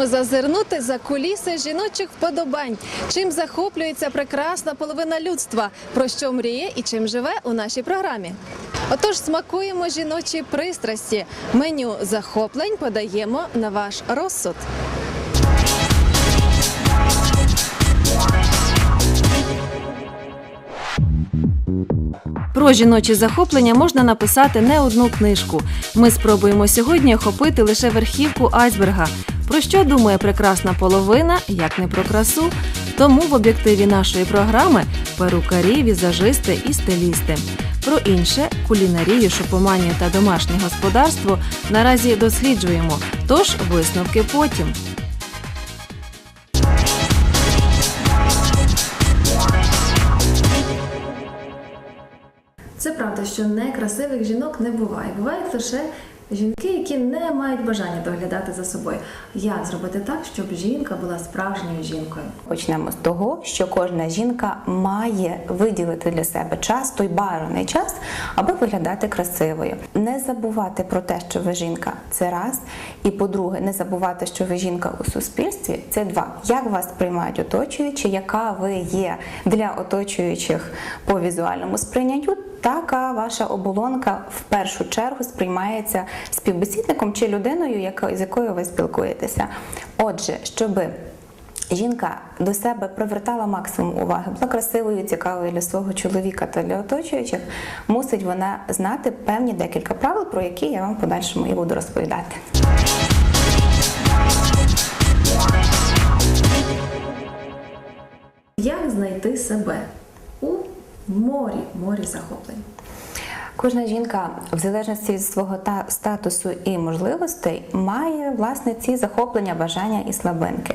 спробуємо зазирнути за куліси жіночих вподобань. Чим захоплюється прекрасна половина людства, про що мріє і чим живе у нашій програмі. Отож, смакуємо жіночі пристрасті. Меню захоплень подаємо на ваш розсуд. Про жіночі захоплення можна написати не одну книжку. Ми спробуємо сьогодні охопити лише верхівку айсберга. Про що думає прекрасна половина, як не про красу. Тому в об'єктиві нашої програми перукарі, візажисти і стилісти. Про інше кулінарію, шопоманію та домашнє господарство наразі досліджуємо. Тож висновки потім. Це правда, що некрасивих жінок не буває. Бувають лише жінки, які не мають бажання доглядати за собою. Як зробити так, щоб жінка була справжньою жінкою? Почнемо з того, що кожна жінка має виділити для себе час, той бажаний час, аби виглядати красивою. Не забувати про те, що ви жінка це раз. І по-друге, не забувати, що ви жінка у суспільстві це два. Як вас приймають оточуючі, яка ви є для оточуючих по візуальному сприйняттю, така ваша оболонка в першу чергу сприймається співбесідником чи людиною, з якою ви спілкуєтеся. Отже, щоби Жінка до себе привертала максимум уваги, була красивою, цікавою для свого чоловіка та для оточуючих. Мусить вона знати певні декілька правил, про які я вам подальшому і буду розповідати. Як знайти себе морі, морі захоплень? Кожна жінка, в залежності від свого та статусу і можливостей, має власне ці захоплення, бажання і слабинки.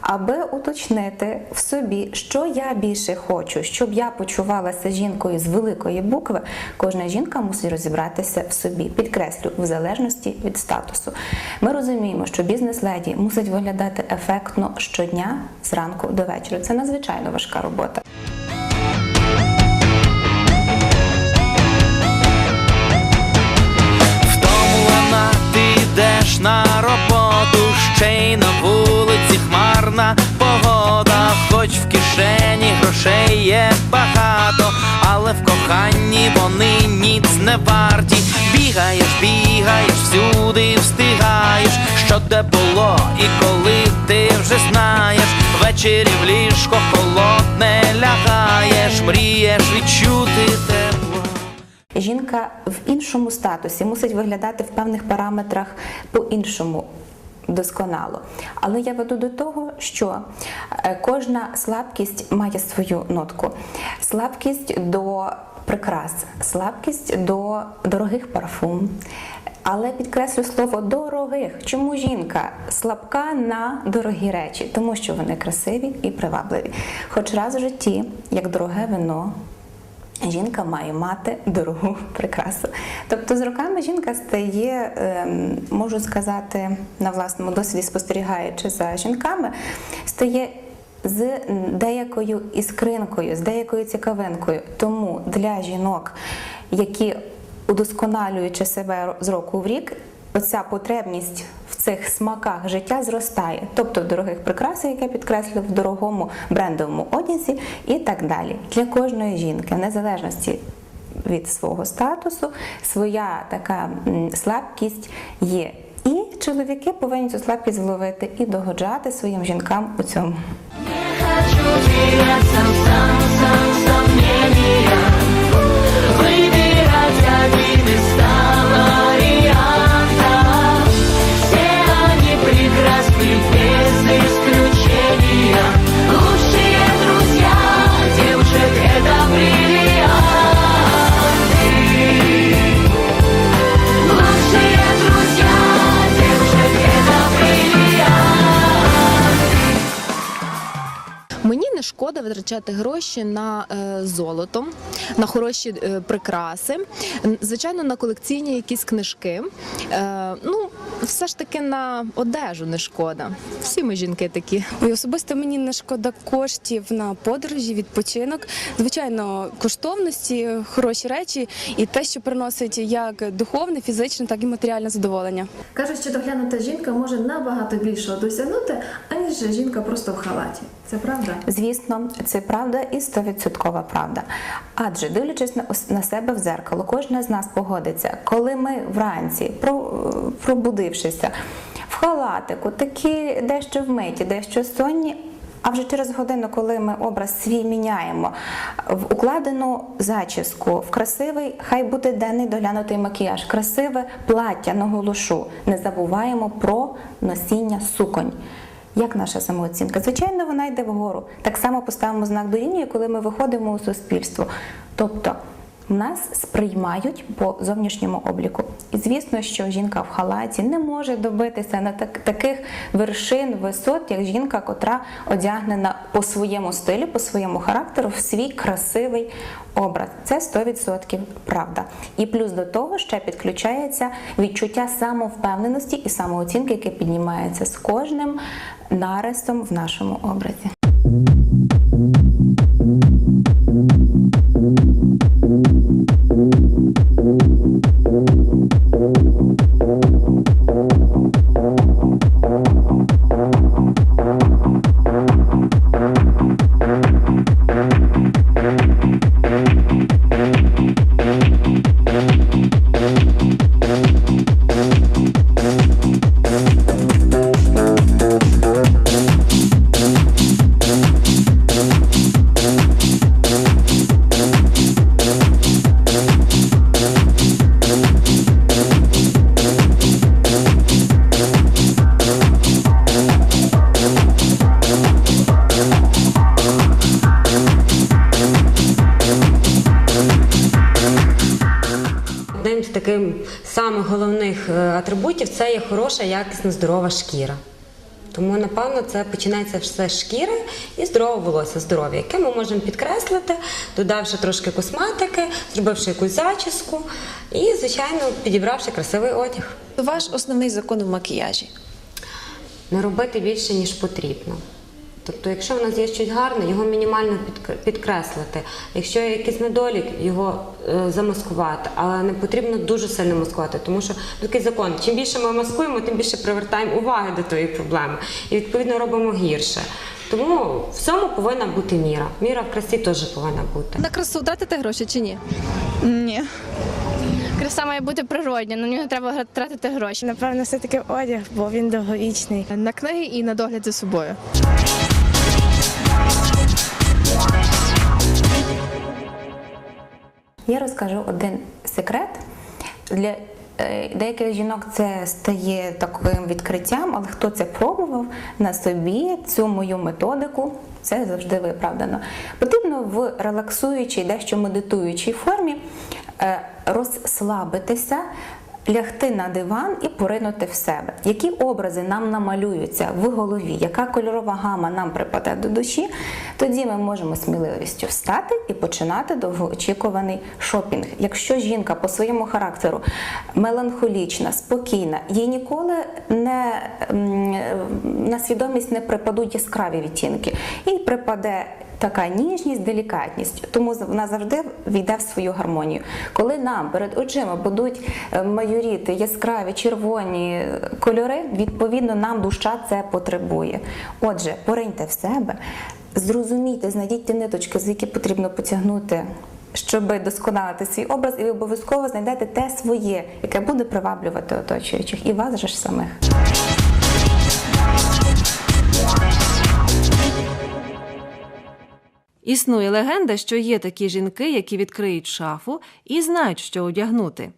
Аби уточнити в собі, що я більше хочу, щоб я почувалася жінкою з великої букви, кожна жінка мусить розібратися в собі. Підкреслю, в залежності від статусу. Ми розуміємо, що бізнес-леді мусить виглядати ефектно щодня зранку до вечора. Це надзвичайно важка робота. Йдеш на роботу, ще й на вулиці хмарна погода, хоч в кишені грошей є багато, але в коханні вони ніц не варті. Бігаєш, бігаєш, всюди встигаєш, що де було і коли ти вже знаєш, ввечері в ліжко холодне лягаєш, мрієш відчути тепло. Жінка в іншому статусі мусить виглядати в певних параметрах по-іншому. Досконало, але я веду до того, що е, кожна слабкість має свою нотку. Слабкість до прикрас, слабкість до дорогих парфум. Але підкреслю слово дорогих. Чому жінка слабка на дорогі речі? Тому що вони красиві і привабливі. Хоч раз в житті, як дороге вино, Жінка має мати дорогу прикрасу. Тобто з роками жінка стає, ем, можу сказати, на власному досвіді спостерігаючи за жінками, стає з деякою іскринкою, з деякою цікавинкою. Тому для жінок, які удосконалюючи себе з року в рік, оця потребність цих смаках життя зростає, тобто в дорогих прикрасах, як я підкреслю, в дорогому брендовому одязі і так далі. Для кожної жінки, в незалежності від свого статусу, своя така слабкість є. І чоловіки повинні цю слабкість вловити і догоджати своїм жінкам у цьому. Шкода витрачати гроші на е, золото, на хороші е, прикраси, звичайно, на колекційні якісь книжки. Е, ну, все ж таки на одежу не шкода. Всі ми жінки такі. Ой, особисто мені не шкода коштів на подорожі, відпочинок. Звичайно, коштовності, хороші речі і те, що приносить як духовне, фізичне, так і матеріальне задоволення. Кажуть, що доглянута жінка може набагато більшого досягнути, аніж жінка просто в халаті. Це правда? Звісно, це правда і стовідсоткова правда. Адже дивлячись на, себе в зеркало, кожна з нас погодиться, коли ми вранці, пробудившися в халатику, такі дещо вмиті, дещо сонні. А вже через годину, коли ми образ свій міняємо в укладену зачіску, в красивий, хай буде денний доглянутий макіяж, красиве плаття на голушу. Не забуваємо про носіння суконь. Як наша самооцінка? Звичайно, вона йде вгору. Так само поставимо знак дорівнює, коли ми виходимо у суспільство. Тобто нас сприймають по зовнішньому обліку. І звісно, що жінка в халаті не може добитися на так, таких вершин, висот, як жінка, котра одягнена по своєму стилю, по своєму характеру, в свій красивий образ. Це 100% правда. І плюс до того ще підключається відчуття самовпевненості і самооцінки, яке піднімається з кожним нарисом в нашому образі. Хороша, якісна, здорова шкіра. Тому, напевно, це починається все з шкіри і здорове волосся, здоров'я, яке ми можемо підкреслити, додавши трошки косметики, зробивши якусь зачіску і, звичайно, підібравши красивий одяг. Ваш основний закон в макіяжі. Не робити більше, ніж потрібно. Тобто, якщо в нас є щось гарне, його мінімально підк- підкреслити. Якщо є якийсь недолік, його е, замаскувати, але не потрібно дуже сильно маскувати, тому що такий закон: чим більше ми маскуємо, тим більше привертаємо уваги до тої проблеми і відповідно робимо гірше. Тому всьому повинна бути міра. Міра в красі теж повинна бути. На красу тратите гроші чи ні? Ні. Краса має бути природня, на нього треба тратити гроші. Напевно, все-таки одяг, бо він довговічний. На книги і на догляд за собою. Я розкажу один секрет. Для е, деяких жінок це стає таким відкриттям, але хто це пробував на собі цю мою методику, це завжди виправдано. Потрібно в релаксуючій, дещо медитуючій формі е, розслабитися. Лягти на диван і поринути в себе. Які образи нам намалюються в голові, яка кольорова гама нам припаде до душі, тоді ми можемо сміливістю встати і починати довгоочікуваний шопінг. Якщо жінка по своєму характеру меланхолічна, спокійна, їй ніколи не на свідомість не припадуть яскраві відтінки, їй припаде така ніжність, делікатність. Тому вона завжди війде в свою гармонію. Коли нам перед очима будуть е, майоріти яскраві червоні е, кольори, відповідно, нам душа це потребує. Отже, пориньте в себе, зрозумійте, знайдіть ті ниточки, з які потрібно потягнути. Щоб досконалити свій образ, і ви обов'язково знайдете те своє, яке буде приваблювати оточуючих і вас же ж самих. Існує легенда, що є такі жінки, які відкриють шафу і знають, що одягнути.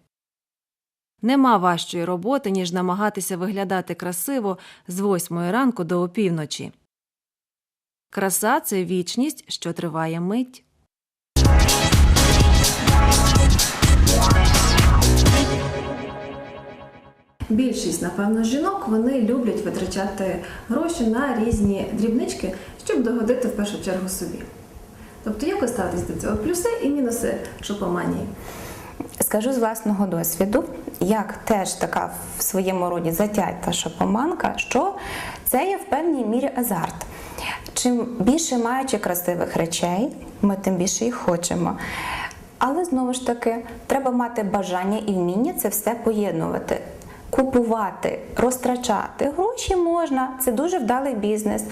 Нема важчої роботи, ніж намагатися виглядати красиво з восьмої ранку до опівночі. Краса це вічність, що триває мить. Більшість, напевно, жінок вони люблять витрачати гроші на різні дрібнички, щоб догодити в першу чергу собі. Тобто, як ви ставитесь до цього? Плюси і мінуси шопоманії. Скажу з власного досвіду, як теж така в своєму роді затята шопоманка, що це є в певній мірі азарт. Чим більше маючи красивих речей, ми тим більше їх хочемо. Але знову ж таки, треба мати бажання і вміння це все поєднувати. Купувати, розтрачати гроші можна, це дуже вдалий бізнес.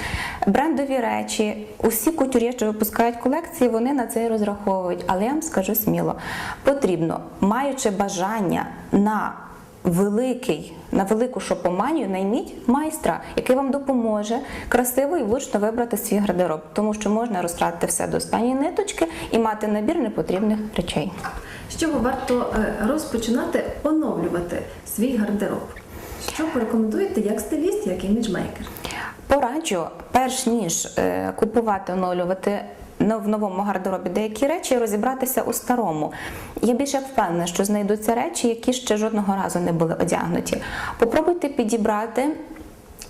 Брендові речі, усі кутюр'є, що випускають колекції, вони на це і розраховують. Але я вам скажу сміло, потрібно, маючи бажання на великий, на велику шопоманію, найміть майстра, який вам допоможе красиво і влучно вибрати свій гардероб, тому що можна розтратити все до останньої ниточки і мати набір непотрібних речей. З чого варто е, розпочинати оновлювати свій гардероб? Що порекомендуєте як стиліст, як іміджмейкер? Пораджу, перш ніж е, купувати, оновлювати в новому гардеробі деякі речі, розібратися у старому. Я більше впевнена, що знайдуться речі, які ще жодного разу не були одягнуті. Попробуйте підібрати.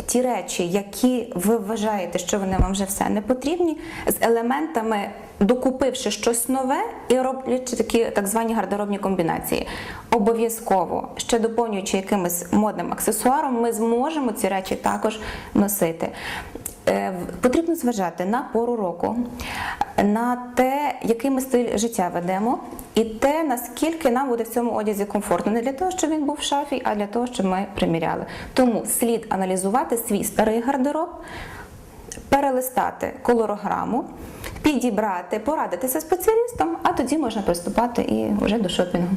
Ті речі, які ви вважаєте, що вони вам вже все не потрібні, з елементами докупивши щось нове і роблячи такі так звані гардеробні комбінації. Обов'язково ще доповнюючи якимось модним аксесуаром, ми зможемо ці речі також носити. Е, Потрібно зважати на пору року, на те, який ми стиль життя ведемо, і те, наскільки нам буде в цьому одязі комфортно. Не для того, щоб він був в шафі, а для того, щоб ми приміряли. Тому слід аналізувати свій старий гардероб, перелистати колорограму, підібрати, порадитися спеціалістом, а тоді можна приступати і вже до шопінгу.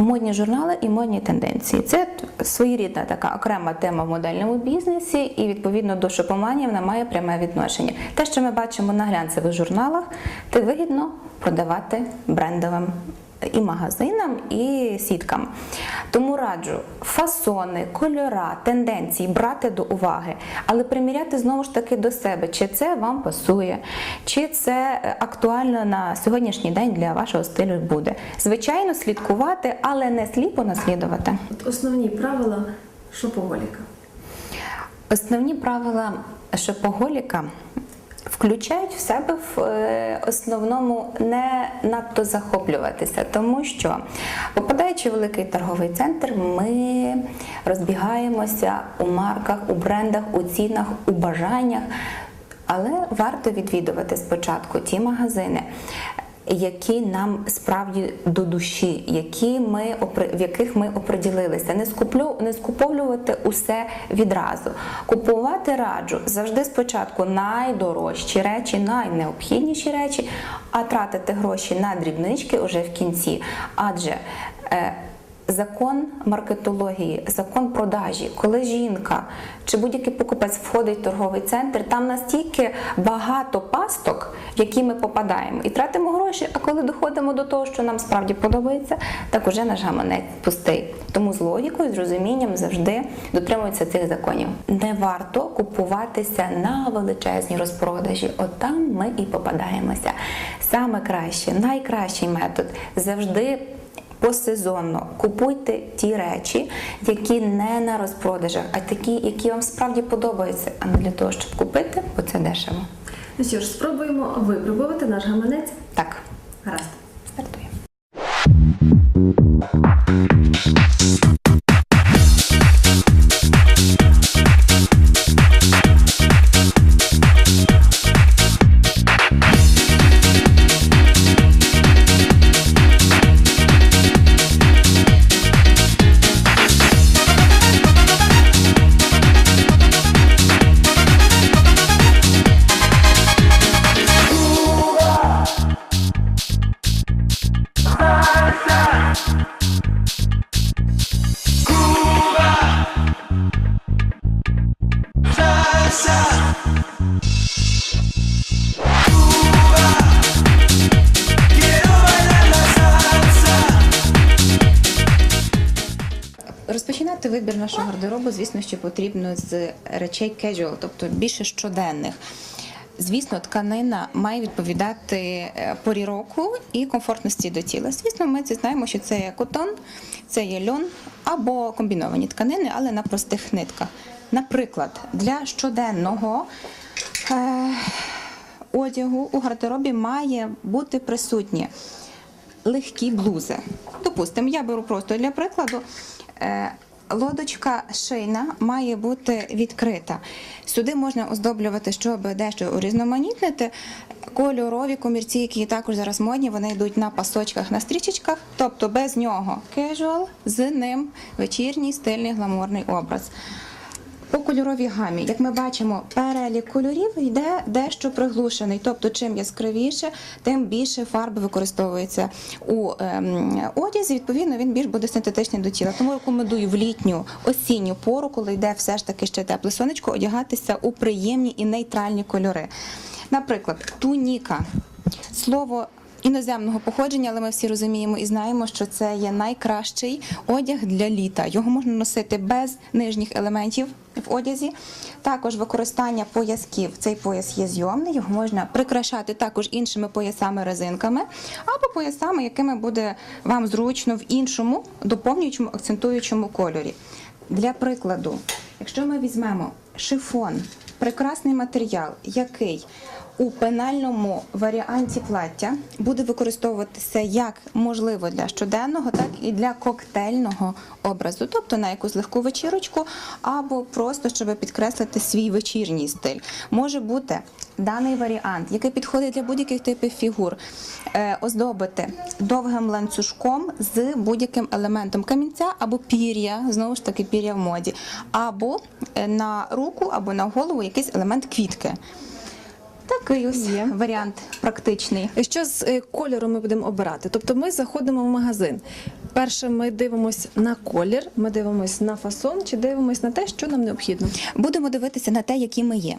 Модні журнали і модні тенденції це своєрідна така окрема тема в модельному бізнесі, і відповідно до шопоманії вона має пряме відношення. Те, що ми бачимо на глянцевих журналах, це вигідно продавати брендовим і магазинам, і сіткам. Тому раджу фасони, кольора, тенденції брати до уваги, але приміряти знову ж таки до себе, чи це вам пасує, чи це е, актуально на сьогоднішній день для вашого стилю буде. Звичайно, слідкувати, але не сліпо наслідувати. Основні правила шопоголіка. Основні правила шопоголіка включають в себе в е, основному не надто захоплюватися, тому що, попадаючи в великий торговий центр, ми розбігаємося у марках, у брендах, у цінах, у бажаннях. Але варто відвідувати спочатку ті магазини, які нам справді до душі, які ми в яких ми оприділилися, не скуплю, не скуповлювати усе відразу. Купувати раджу завжди спочатку найдорожчі речі, найнеобхідніші речі, а тратити гроші на дрібнички уже в кінці. Адже е, Закон маркетології, закон продажі, коли жінка чи будь-який покупець входить в торговий центр, там настільки багато пасток, в які ми попадаємо, і тратимо гроші. А коли доходимо до того, що нам справді подобається, так уже наш гаманець пустий. Тому з логікою, з розумінням завжди дотримуються цих законів. Не варто купуватися на величезні розпродажі. От там ми і попадаємося. Саме краще, найкращий метод завжди посезонно купуйте ті речі, які не на розпродажах, а такі, які вам справді подобаються, а не для того, щоб купити, бо це дешево. Ну що ж, спробуємо випробувати наш гаманець. Так, Гаразд. стартуємо. Потрібно з речей casual, тобто більше щоденних. Звісно, тканина має відповідати е, порі року і комфортності до тіла. Звісно, ми це знаємо, що це є котон, це є льон або комбіновані тканини, але на простих нитках. Наприклад, для щоденного е, одягу у гардеробі має бути присутні легкі блузи. Допустимо, я беру просто для прикладу. е, Лодочка шийна має бути відкрита. Сюди можна оздоблювати, щоб дещо урізноманітнити. Кольорові комірці, які також зараз модні, вони йдуть на пасочках, на стрічечках, тобто без нього кежуал, з ним вечірній стильний гламурний образ. По кольоровій гамі, як ми бачимо, перелік кольорів йде дещо приглушений. Тобто, чим яскравіше, тим більше фарби використовується у ем, одязі. Відповідно, він більш буде синтетичний до тіла. Тому рекомендую в літню осінню пору, коли йде все ж таки ще тепле сонечко, одягатися у приємні і нейтральні кольори. Наприклад, туніка. Слово іноземного походження, але ми всі розуміємо і знаємо, що це є найкращий одяг для літа. Його можна носити без нижніх елементів в одязі. Також використання поясків. Цей пояс є зйомний, його можна прикрашати також іншими поясами резинками або поясами, якими буде вам зручно в іншому доповнюючому акцентуючому кольорі. Для прикладу, якщо ми візьмемо шифон, прекрасний матеріал, який у пенальному варіанті плаття буде використовуватися як можливо для щоденного, так і для коктейльного образу, тобто на якусь легку вечірочку, або просто щоб підкреслити свій вечірній стиль. Може бути даний варіант, який підходить для будь-яких типів фігур, е, оздобити довгим ланцюжком з будь-яким елементом камінця або пір'я, знову ж таки пір'я в моді, або е, на руку, або на голову якийсь елемент квітки. Такий ось варіант практичний. Що з е, кольором ми будемо обирати? Тобто ми заходимо в магазин. Перше, ми дивимося на колір, ми дивимося на фасон, чи дивимося на те, що нам необхідно. Будемо дивитися на те, які ми є.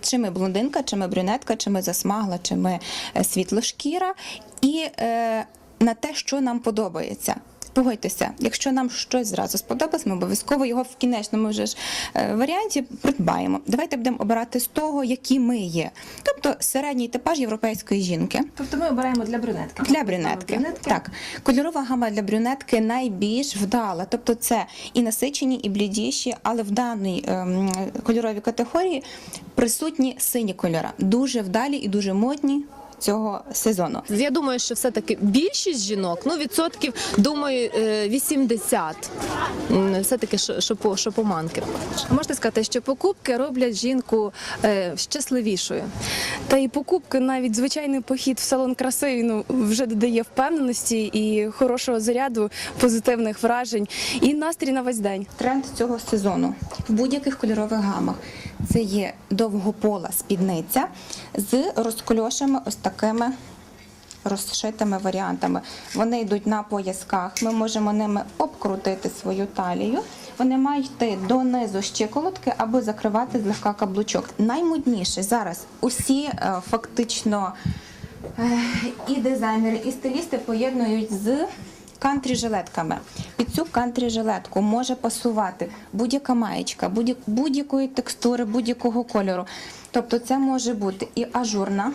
Чи ми блондинка, чи ми брюнетка, чи ми засмагла, чи ми е, світлошкіра, і е, на те, що нам подобається. Погодьтеся, якщо нам щось зразу сподобалось, ми обов'язково його в кінечному вже ж е, варіанті придбаємо. Давайте будемо обирати з того, які ми є. Тобто середній типаж європейської жінки. Тобто ми обираємо для брюнетки. Для брюнетки. брюнетки. Так, кольорова гама для брюнетки найбільш вдала. Тобто це і насичені, і блідіші, але в даній ем, кольоровій категорії присутні сині кольори. Дуже вдалі і дуже модні цього сезону. Я думаю, що все-таки більшість жінок, ну відсотків, думаю, е, 80. Все-таки шо- шопо- шопоманки. Можете сказати, що покупки роблять жінку е, щасливішою. Та і покупки, навіть звичайний похід в салон краси ну, вже додає впевненості і хорошого заряду, позитивних вражень і настрій на весь день. Тренд цього сезону в будь-яких кольорових гамах це є довгопола спідниця з розкольошами ось такими розшитими варіантами. Вони йдуть на поясках. Ми можемо ними обкрутити свою талію. Вони мають йти донизу щиколотки або закривати злегка каблучок. Наймодніше зараз усі е, фактично е, і дизайнери, і стилісти поєднують з кантрі-жилетками. Під цю кантрі-жилетку може пасувати будь-яка маєчка, будь- будь-якої текстури, будь-якого кольору. Тобто це може бути і ажурна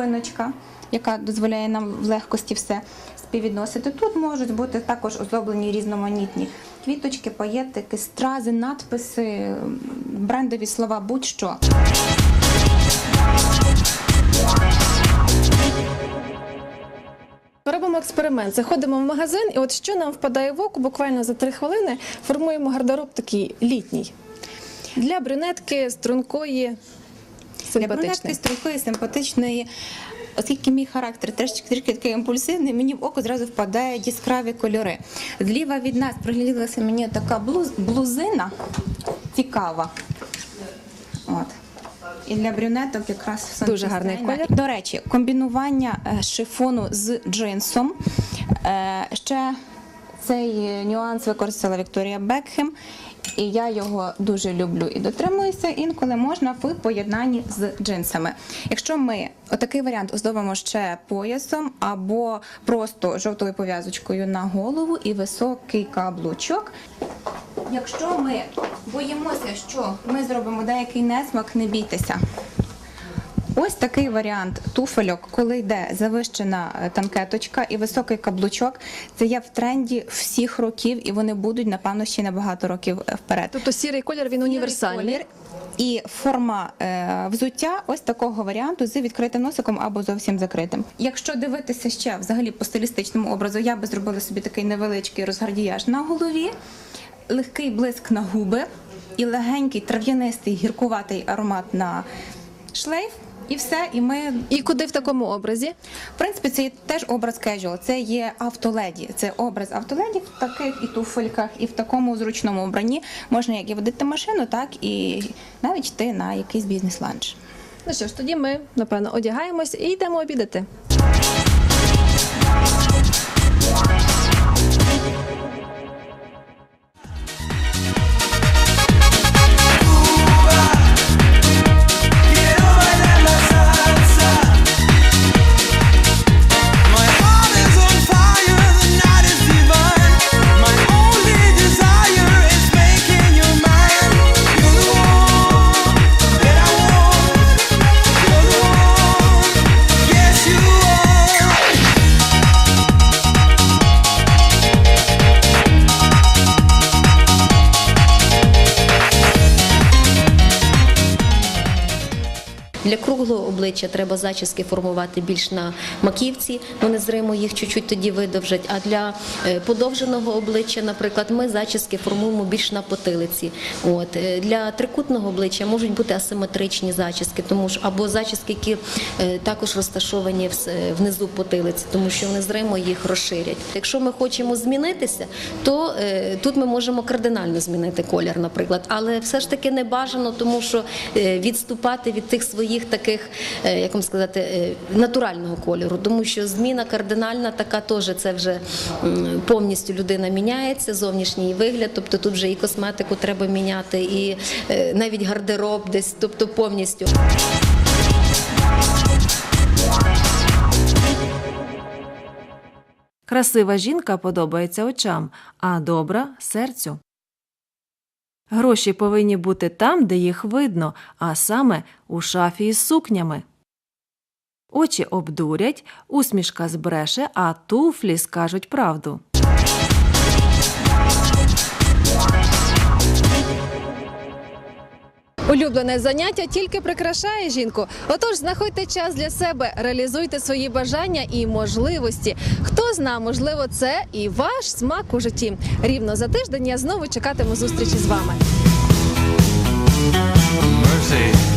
спиночка, яка дозволяє нам в легкості все співвідносити. Тут можуть бути також оздоблені різноманітні квіточки, паєтики, стрази, надписи, брендові слова, будь-що. Робимо експеримент. Заходимо в магазин, і от що нам впадає в око, буквально за три хвилини формуємо гардероб такий літній. Для брюнетки стрункої, Для брюнетки стрункої, симпатичної. Оскільки мій характер трішки, трішки такий імпульсивний, мені в око зразу впадають яскраві кольори. Зліва від нас пригляділася мені така блуз, блузина цікава. От. І для брюнеток якраз Дуже гарний колір. До речі, комбінування е, шифону з джинсом е, ще Цей нюанс використала Вікторія Бекхем, і я його дуже люблю і дотримуюся. Інколи можна в поєднанні з джинсами. Якщо ми отакий варіант оздобимо ще поясом або просто жовтою пов'язочкою на голову і високий каблучок. Якщо ми боїмося, що ми зробимо деякий несмак, не бійтеся. Ось такий варіант туфельок, коли йде завищена е, танкеточка і високий каблучок. Це є в тренді всіх років, і вони будуть, напевно, ще на багато років е, вперед. Тобто сірий колір він універсальний. Колір І форма е, взуття ось такого варіанту з відкритим носиком або зовсім закритим. Якщо дивитися ще взагалі по стилістичному образу, я би зробила собі такий невеличкий розгардіяж на голові, легкий блиск на губи і легенький трав'янистий гіркуватий аромат на шлейф. І все, і ми І куди в такому образі? в принципі, це є теж образ кежуал, це є автоледі. Це образ автоледі в таких і туфельках, і в такому зручному обранні. Можна як і водити машину, так і навіть йти на якийсь бізнес-ланч. Ну що ж, тоді ми, напевно, одягаємось і йдемо обідати. old обличчя треба зачіски формувати більш на маківці, вони зримо їх чуть-чуть тоді видовжать. А для е, подовженого обличчя, наприклад, ми зачіски формуємо більш на потилиці. От е, для трикутного обличчя можуть бути асиметричні зачіски, тому що або зачіски, які е, також розташовані внизу потилиці, тому що вони зримо їх розширять. Якщо ми хочемо змінитися, то тут ми можемо кардинально змінити колір, наприклад, але все ж таки не бажано, тому що відступати від тих своїх таких, як вам сказати, е, натурального кольору, тому що зміна кардинальна така теж це вже повністю людина міняється, зовнішній вигляд, тобто тут вже і косметику треба міняти, і е, навіть гардероб десь, тобто повністю. Красива жінка подобається очам, а добра серцю. Гроші повинні бути там, де їх видно, а саме у шафі із сукнями. Очі обдурять, усмішка збреше, а туфлі скажуть правду. Улюблене заняття тільки прикрашає жінку. Отож, знаходьте час для себе, реалізуйте свої бажання і можливості. Хто зна, можливо, це і ваш смак у житті. Рівно за тиждень я знову чекатиму зустрічі з вами. Mercy.